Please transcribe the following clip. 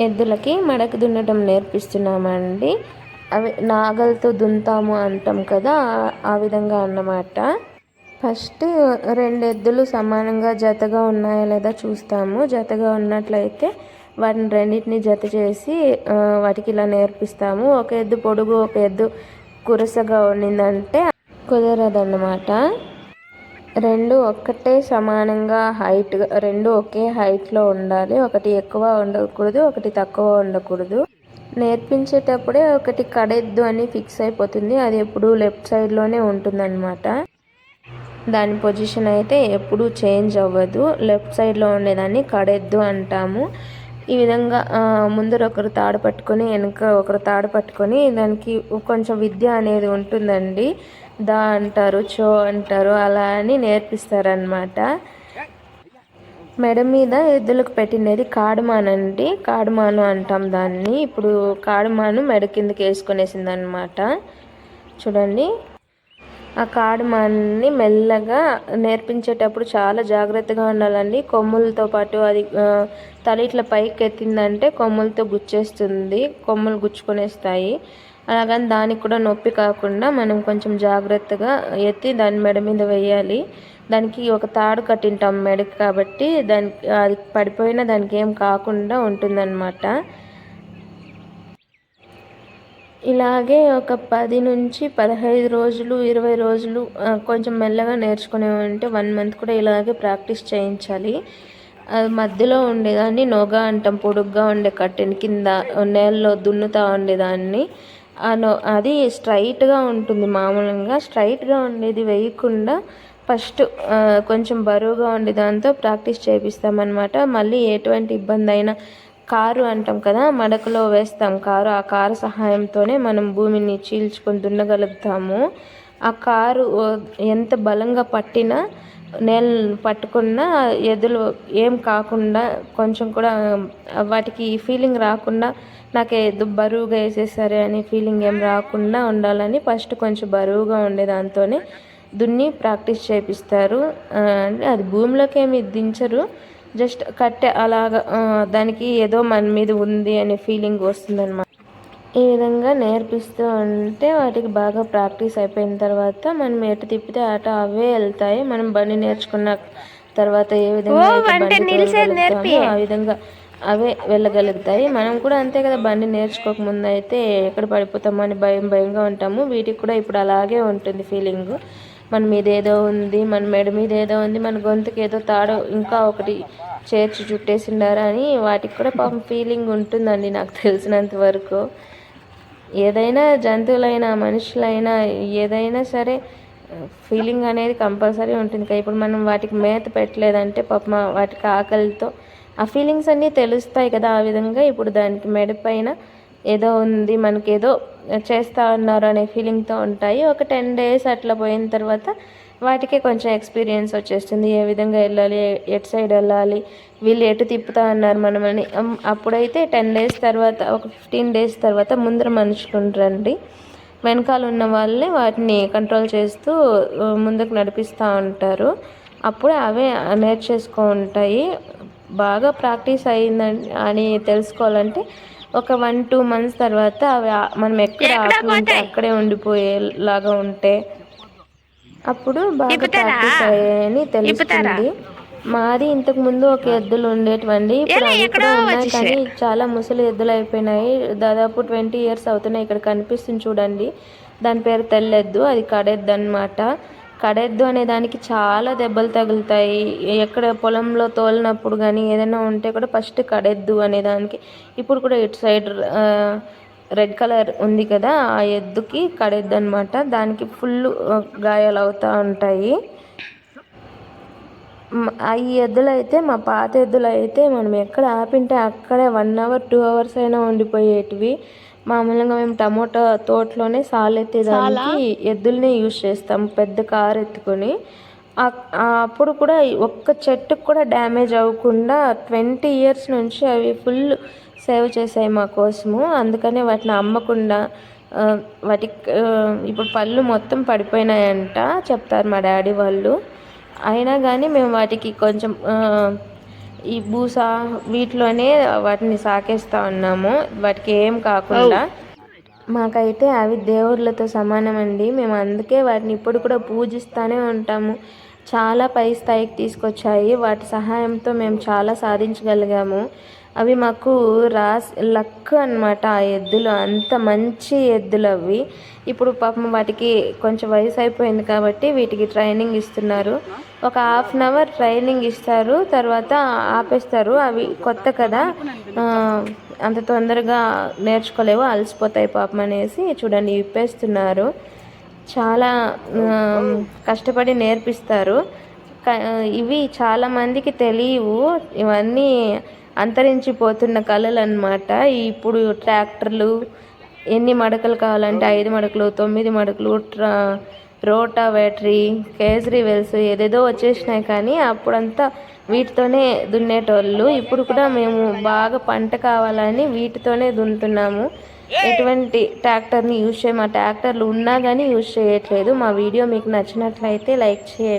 ఎద్దులకి మడక దున్నటం నేర్పిస్తున్నామండి. అవి నాగలతో దున్తాము అంటాం కదా ఆ- విధంగా అన్నమాట. ఫస్ట్ రెండు ఎద్దులు సమానంగా జతగా ఉన్నాయా లేదా చూస్తాము. జతగా ఉన్నట్లయితే వాటిని రెండింటిని జత చేసి వాటికి ఇలా నేర్పిస్తాము. ఒక ఎద్దు పొడుగు ఒక ఎద్దు కురసగా ఉండిందంటే కుదరదన్నమాట. రెండు ఒక్కటే సమానంగా హైట్ రెండు ఒకే హైట్లో ఉండాలి. ఒకటి ఎక్కువ ఉండకూడదు ఒకటి తక్కువ ఉండకూడదు. నేర్పించేటప్పుడే ఒకటి కడెద్దు అని ఫిక్స్ అయిపోతుంది. అది ఎప్పుడు లెఫ్ట్ సైడ్లోనే ఉంటుందన్నమాట. దాని పొజిషన్ అయితే ఎప్పుడూ చేంజ్ అవ్వదు. లెఫ్ట్ సైడ్లో ఉండేదాన్ని కడెద్దు అంటాము. ఈ విధంగా ముందర ఒకరు తాడు పట్టుకొని వెనుక ఒకరు తాడు పట్టుకొని దానికి కొంచెం విద్య అనేది ఉంటుందండి. దా అంటారు చో అంటారు అలా అని నేర్పిస్తారనమాట మెడ మీద ఎద్దులకు పెట్టినది కాడుమానండి కాడుమాను అంటాం దాన్ని. ఇప్పుడు కాడుమాను మెడ కిందకి వేసుకునేసింది అనమాట చూడండి. ఆ కాడమాన్ని మెల్లగా నేర్పించేటప్పుడు చాలా జాగ్రత్తగా ఉండాలండి. కొమ్ములతో పాటు అది తల ఇట్లా పైకి ఎత్తిందంటే కొమ్ములతో గుచ్చేస్తుంది. కొమ్ములు గుచ్చుకొనేస్తాయి. అలాగని దానికి కూడా నొప్పి కాకుండా మనం కొంచెం జాగ్రత్తగా ఎత్తి దాని మెడ మీద వేయాలి. దానికి ఒక తాడు కట్టింటాం మెడకి కాబట్టి దానికి అది పడిపోయినా దానికి ఏం కాకుండా ఉంటుందన్నమాట. ఇలాగే ఒక పది నుంచి పదహైదు రోజులు ఇరవై రోజులు కొంచెం మెల్లగా నేర్చుకునే ఉంటే వన్ మంత్ కూడా ఇలాగే ప్రాక్టీస్ చేయించాలి. అది మధ్యలో ఉండేదాన్ని నోగా అంటాం పొడుగ్గా ఉండే కట్టెని కింద నేలలో దున్నుతా ఉండేదాన్ని. ఆ అది స్ట్రైట్గా ఉంటుంది మామూలుగా స్ట్రైట్గా ఉండేది వేయకుండా ఫస్ట్ కొంచెం బరువుగా ఉండే దాంతో ప్రాక్టీస్ చేపిస్తామన్నమాట. మళ్ళీ ఎటువంటి ఇబ్బంది అయినా కారు అంటాం కదా మడకలో వేస్తాం కారు. ఆ కారు సహాయంతోనే మనం భూమిని చీల్చుకొని దున్నగలుగుతాము. ఆ కారు ఎంత బలంగా పట్టినా నేల పట్టుకున్న ఎదులు ఏం కాకుండా కొంచెం కూడా వాటికి ఫీలింగ్ రాకుండా నాకు ఏదో బరువుగా వేసేసారే అనే ఫీలింగ్ ఏం రాకుండా ఉండాలని ఫస్ట్ కొంచెం బరువుగా ఉండే దాంతోనే దున్ని ప్రాక్టీస్ చేపిస్తారు. అంటే అది భూమిలోకి ఏమి దించరు. జస్ట్ కట్టె అలాగ దానికి ఏదో మన మీద ఉంది అనే ఫీలింగ్ వస్తుందన్నమాట. ఈ విధంగా నేర్పిస్తూ ఉంటే వాటికి బాగా ప్రాక్టీస్ అయిపోయిన తర్వాత మనం ఎటు తిప్పితే అట అవే వెళ్తాయి. మనం బండి నేర్చుకున్న తర్వాత ఏ విధంగా ఆ విధంగా అవే వెళ్ళగలుగుతాయి. మనం కూడా అంతే కదా బండి నేర్చుకోక ముందు అయితే ఎక్కడ పడిపోతామో అని భయం భయంగా ఉంటాము. వీటికి కూడా ఇప్పుడు అలాగే ఉంటుంది ఫీలింగ్. మన మీద ఏదో ఉంది మన మెడ మీద ఏదో ఉంది మన గొంతుకి ఏదో తాడో ఇంకా ఒకటి చేర్చి చుట్టేసిండారా అని వాటికి కూడా పాపం ఫీలింగ్ ఉంటుందండి నాకు తెలిసినంత వరకు. ఏదైనా జంతువులైనా మనుషులైనా ఏదైనా సరే ఫీలింగ్ అనేది కంపల్సరీ ఉంటుంది. కదా ఇప్పుడు మనం వాటికి మేత పెట్టలేదంటే పాపం వాటికి ఆకలితో ఆ ఫీలింగ్స్ అన్నీ తెలుస్తాయి కదా ఆ విధంగా. ఇప్పుడు దానికి మెడ పైన ఏదో ఉంది మనకి ఏదో చేస్తా ఉన్నారు అనే ఫీలింగ్తో ఉంటాయి. ఒక టెన్ డేస్ అట్లా పోయిన తర్వాత వాటికి కొంచెం ఎక్స్పీరియన్స్ వచ్చేస్తుంది. ఏ విధంగా వెళ్ళాలి ఎటు సైడ్ వెళ్ళాలి వీళ్ళు ఎటు తిప్పుతా అన్నారు మనమని. అప్పుడైతే టెన్ డేస్ తర్వాత ఒక ఫిఫ్టీన్ డేస్ తర్వాత ముందర మనుషులు ఉంటారండి వెనకాల ఉన్న వాళ్ళే వాటిని కంట్రోల్ చేస్తూ ముందుకు నడిపిస్తూ ఉంటారు. అప్పుడు అవే నేర్చేసుకో ఉంటాయి. బాగా ప్రాక్టీస్ అయిందని అని తెలుసుకోవాలంటే ఒక వన్ టూ మంత్స్ తర్వాత అవి మనం ఎక్కడ ఆపి ఉంటే అక్కడే ఉండిపోయేలాగా ఉంటే అప్పుడు బాగా ప్రాక్టీస్ అయ్యాయని తెలుస్తుంది. మాది ఇంతకు ముందు ఒక ఎద్దులు ఉండేటివండి. ఇప్పుడు అవి కూడా ఉన్నాయి కానీ చాలా ముసలి ఎద్దులు అయిపోయినాయి. దాదాపు ట్వంటీ ఇయర్స్ అవుతున్నాయి ఇక్కడ కనిపిస్తుంది చూడండి. దాని పేరు తెల్లెద్దు అది కడెద్దు అనమాట కడెద్దు అనే దానికి చాలా దెబ్బలు తగులుతాయి. ఎక్కడ పొలంలో తోలినప్పుడు కానీ ఏదైనా ఉంటే కూడా ఫస్ట్ కడెద్దు అనే దానికి. ఇప్పుడు కూడా ఇటు సైడ్ రెడ్ కలర్ ఉంది కదా ఆ ఎద్దుకి కడెద్దు అనమాట దానికి ఫుల్ గాయాలు అవుతూ ఉంటాయి. ఆ ఈ ఎద్దులు అయితే మా పాత ఎద్దులు అయితే మనం ఎక్కడ ఆపింటే అక్కడే వన్ అవర్ టూ అవర్స్ అయినా ఉండిపోయేటివి. మామూలుగా మేము టమోటా తోటలోనే సాలెత్తేదానికి ఎద్దుల్ని యూజ్ చేస్తాం పెద్ద కారు ఎత్తుకొని. అప్పుడు కూడా ఒక్క చెట్టుకు కూడా డ్యామేజ్ అవ్వకుండా ట్వంటీ ఇయర్స్ నుంచి అవి ఫుల్ సేవ్ చేసాయి మా కోసము. అందుకనే వాటిని అమ్మకుండా ఆ, ఇప్పుడు పళ్ళు మొత్తం పడిపోయినాయంట చెప్తారు మా డాడీ వాళ్ళు. అయినా కానీ మేము వాటికి కొంచెం ఈ బూస వీటిలోనే వాటిని సాకేస్తూ ఉన్నాము. వాటికి ఏం కాకుండా మాకైతే అవి దేవుళ్ళతో సమానం అండి మేము అందుకే వాటిని ఇప్పుడు కూడా పూజిస్తూనే ఉంటాము. చాలా పై స్థాయికి తీసుకొచ్చాయి. వాటి సహాయంతో మేము చాలా సాధించగలిగాము. అవి మాకు రాస్ లక్ అనమాట ఆ ఎద్దులు. అంత మంచి ఎద్దులు అవి. ఇప్పుడు పాపం వాటికి కొంచెం వయసు అయిపోయింది కాబట్టి వీటికి ట్రైనింగ్ ఇస్తున్నారు. ఒక హాఫ్ అన్ అవర్ ట్రైనింగ్ ఇస్తారు. తర్వాత ఆపేస్తారు. అవి కొత్త కదా. అంత తొందరగా నేర్చుకోలేవు. అలసిపోతాయి పాపం అనేసి చూడండి ఇప్పేస్తున్నారు. చాలా కష్టపడి నేర్పిస్తారు. ఇవి చాలామందికి తెలియవు. ఇవన్నీ అంతరించిపోతున్న కళలు అనమాట ఇప్పుడు ట్రాక్టర్లు ఎన్ని మడకలు కావాలంటే ఐదు మడకలు తొమ్మిది మడకలు ట్రా రోటావేటరీ కేసరీ వెల్స్ ఏదేదో వచ్చేసినాయి కానీ అప్పుడంతా వీటితోనే దున్నేటోళ్ళు. ఇప్పుడు కూడా మేము బాగా పంట కావాలని వీటితోనే దున్నుతున్నాము. ఎటువంటి ట్రాక్టర్ని యూజ్ చేయ మా ట్రాక్టర్లు ఉన్నా కానీ యూజ్ చేయట్లేదు. మా వీడియో మీకు నచ్చినట్లయితే లైక్ చేయండి.